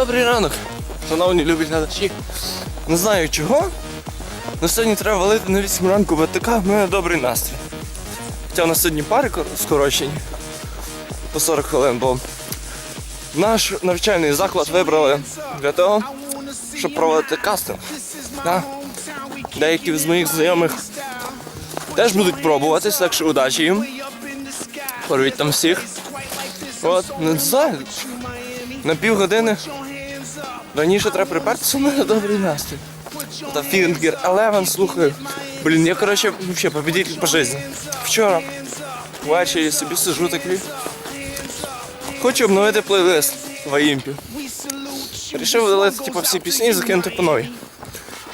Добрий ранок, шановні любі глядачі. Не знаю чого, але сьогодні треба валити на 8 ранку ВТК, в мене добрий настрій. Хоча у нас сьогодні пари кор- скорочені по 40 хвилин, бо наш навчальний заклад вибрали для того, щоб проводити кастинг. Да? Деякі з моїх знайомих теж будуть пробуватись, так що удачі їм. Порвіть там всіх. От, не знаю. На півгодини раніше треба припертися, у мене добрий настрій. Та Фінгер 11 слухаю. Блін, я коротше взагалі победитель по житті. Вчора ввечері собі сижу такий. Хочу обновити плейлист в Аїмпі. Рішив видалити типу, всі пісні і закинути по новій.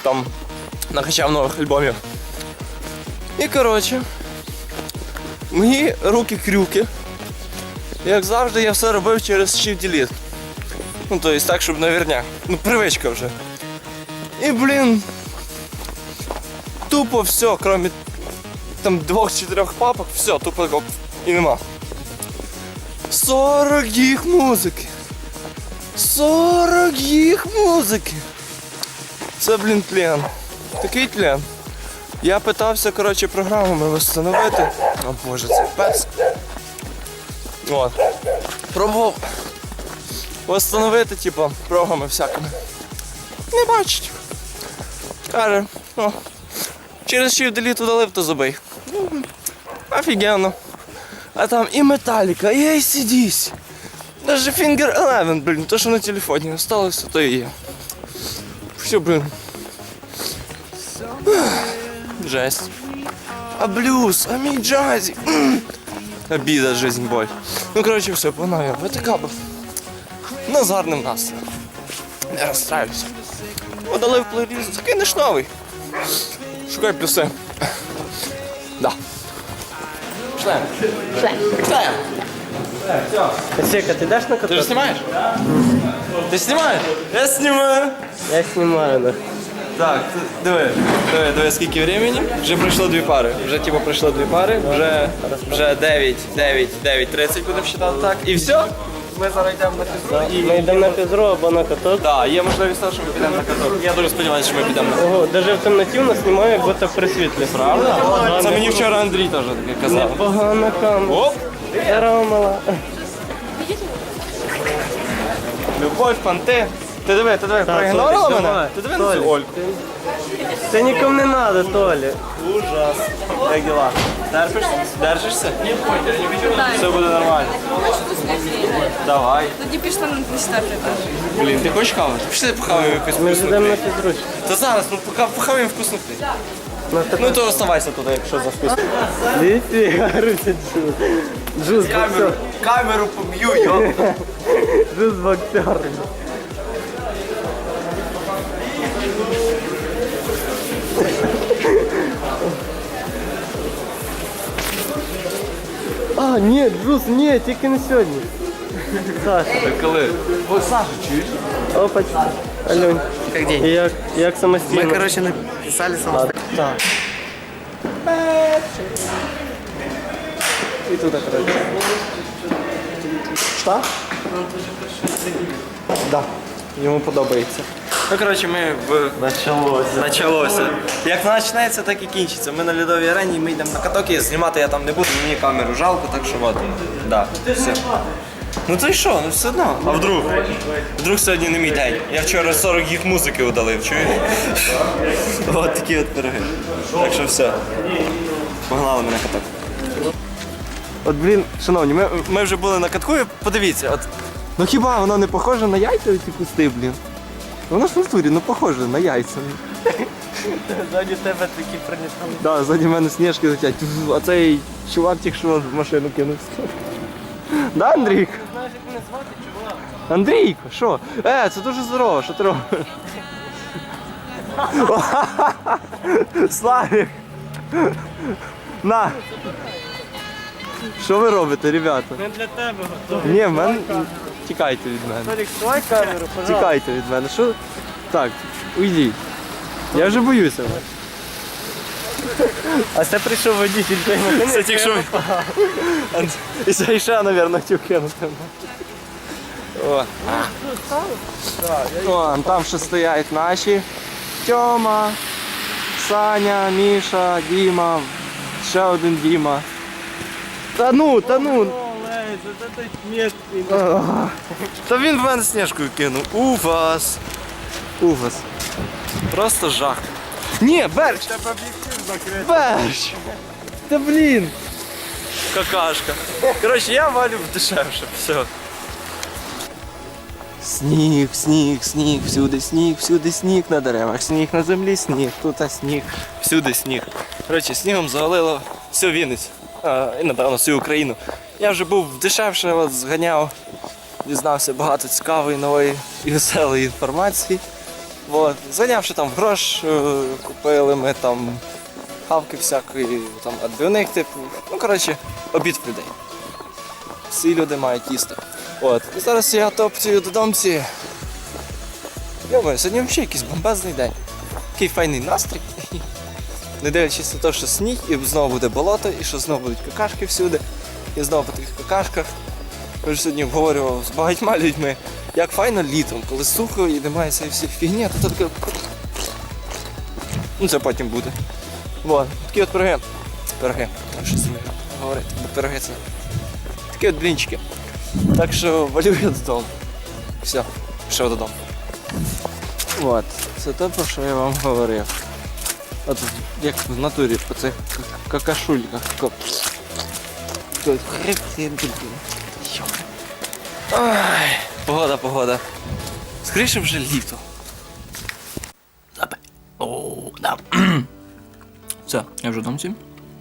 Там накачав нових альбомів. І коротше, мої руки крюки. Як завжди, я все робив через Shift Delete. Ну, то есть так, щоб наверняк. Ну, привичка вже. І, блін. Тупо все, кроме там двох-чотирьох папок, все, тупо оп, і нема. 40 гіг музики. 40 гіг музики. Це, блін, тлен. Такий тлен. Я питався, коротше, програмами встановити. О боже, це пес. От. Пробував восстановити, типу, прогами всякими. Не бачить. Каже, о, через Shift Delete удалив, то забий. Ну, Офігенно. А там і Металіка, і ACDC. Даже Finger 11, блін, то, що на телефоні осталося, то і є. Все, блін. Жесть. А блюз, а мій джазі. м. Обіда, жизнь, боль. Ну, коротше, все, погнав я. Ну, з гарним настроєм. Не розстраюся. Удалив плейліст, закинеш новий. Шукай плюси. Да. Шлем. Шлем. Сека, ты дашь на Ти каток? ж знімаєш? Ти знімаєш? Я знімаю. Я снимаю, да. Так, диви, диви, диви, скільки времени. Вже пройшло дві пари. Вже типу пройшло дві пари, вже, вже 9, 9, 9, 30 будемо вважати так. І все. Ми зараз йдемо на фізру. Ми йдемо на фізру або на каток. Так, є можливість того, що ми підемо на каток. Я дуже сподіваюся, що ми підемо на Ого, даже в темноті у нас немає, як будто при світлі. Правда? Це мені вчора Андрій теж таке казав. Непогана камера. Оп! Здорово, мала. Любов, фанти. Ти диви, ти диви, проігнорила мене? давай. Ти диви на цю. Ольку. Це нікому не надо, Толі. Ужас. Як діла? Терпишся? Держишся? Все буде нормально. Давай. Тоді пішла на 24 етаж. Блін, ти хочеш хавати? Пішли похаваємо якусь Ми вкусну йдемо на фізру. Та зараз, ну пока похаваємо вкусну хрень. На. Ну то оставайся туди, якщо за вкусно. Ніфіга, Руся, джуз. Джуз боксер. камеру поб'ю, йо. Джуз боксер. А, ні, Джуз, ні, тільки не сьогодні. Саша, Коли? О, Саша, чуєш? опачка. Алюнь. Как день? І як, як самостійно? Мы, короче, написали самостоятельно. Так. І туди, коротше. Що? Да. Йому подобається. Ну, коротше, ми в... Началося. Началося. Як почнеться, так і кінчиться. Ми на льодовій арені, ми йдемо на каток, знімати я там не буду, мені камеру жалко, так що от. Да, все. Ну то й що, ну все одно. А вдруг? Вдруг сьогодні не мій день. Я вчора 40 гіг музики удалив, чуєш? От такі от пироги. Так що все. Погнали ми на каток. От, блін, шановні, ми, ми вже були на катку, і подивіться, от. Ну хіба воно не похоже на яйця ці кусти, блін? Воно ж в натурі, ну похоже на яйця. Ззаді тебе такі принесли. Да, ззаді мене сніжки летять. А цей чувак тільки що в машину кинувся. Да, Андрійко? Знаєш, як мене звати, чувак? Андрійко, що? Е, це дуже здорово, що ти робиш? Славік! На! Що ви робите, ребята? Не для тебе готовий. Ні, в мене. Тікайте від мене. Толік, сховай камеру, пожалуйста. Тікайте від мене. Що? Так, уйдіть. Я вже боюся вас. А це прийшов водитель цієї машини. Це тільки що. І це ще, мабуть, хотів кинути. О. О, там ще стоять наші. Тьома, Саня, Міша, Діма, ще один Діма. Та ну, та ну. Та він в мене сніжкою кинув. Уфас. Уфас. Просто жах. Ні, Берч! Берч! Та блін! Какашка. Коротше, я валю дешевше. Все. Сніг, сніг, сніг, всюди сніг, всюди сніг на деревах, сніг на землі, сніг, тут сніг, всюди сніг. Коротше, снігом завалило всю Вінницю, а, і напевно всю Україну. Я вже був дешевше, от зганяв, дізнався багато цікавої, нової і веселої інформації. От. Зганявши там грош, купили ми там хавки всякої, там адбивник, типу. Ну, коротше, обід в людей. Всі люди мають їсти. От. І зараз я топтую додомці. Йомаю, сьогодні взагалі якийсь бомбезний день. Такий файний настрій. Не дивлячись на те, що сніг, і знову буде болото, і що знову будуть какашки всюди. І знову по тих какашках. Я вже сьогодні обговорював з багатьма людьми, як файно літом, коли сухо і немає цієї всіх фігні, то таке. Ну це потім буде. Вот. Такі от пироги. Пироги. Так що з ними говорити, пироги це. Такі от блінчики. Так що валю я додому. Все, пішов додому. От, це те, про що я вам говорив. От як в натурі по цих какашульках. Тут хребти, Ай, погода, погода. Скоріше вже літо. Запе. Да. Все, я вже в домці.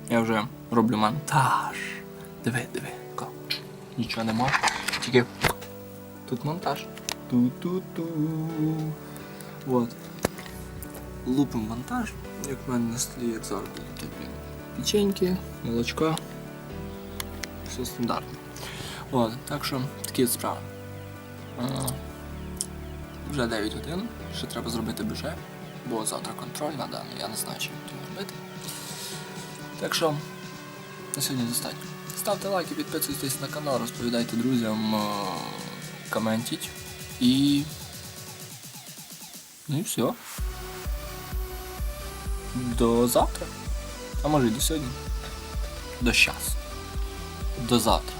Я вже роблю монтаж. Диви, диви. Нічого нема. Тільки тут монтаж. Ту-ту-ту. Вот. Лупим монтаж. Як в мене на столі, як завжди. Печеньки, молочко. Все стандартно. От, так що такі справи. Вже 9 годин. Ще треба зробити бюджет, бо завтра контроль але я не знаю, чим його робити. Так що на сьогодні достатньо. Ставте лайки, підписуйтесь на канал, розповідайте друзям, е, коментіть. І. Ну і все. До завтра. А може і до сьогодні. До щас. До завтра.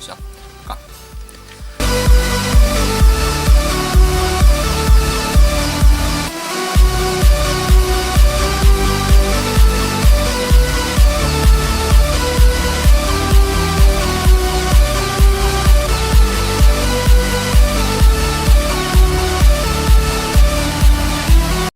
Все.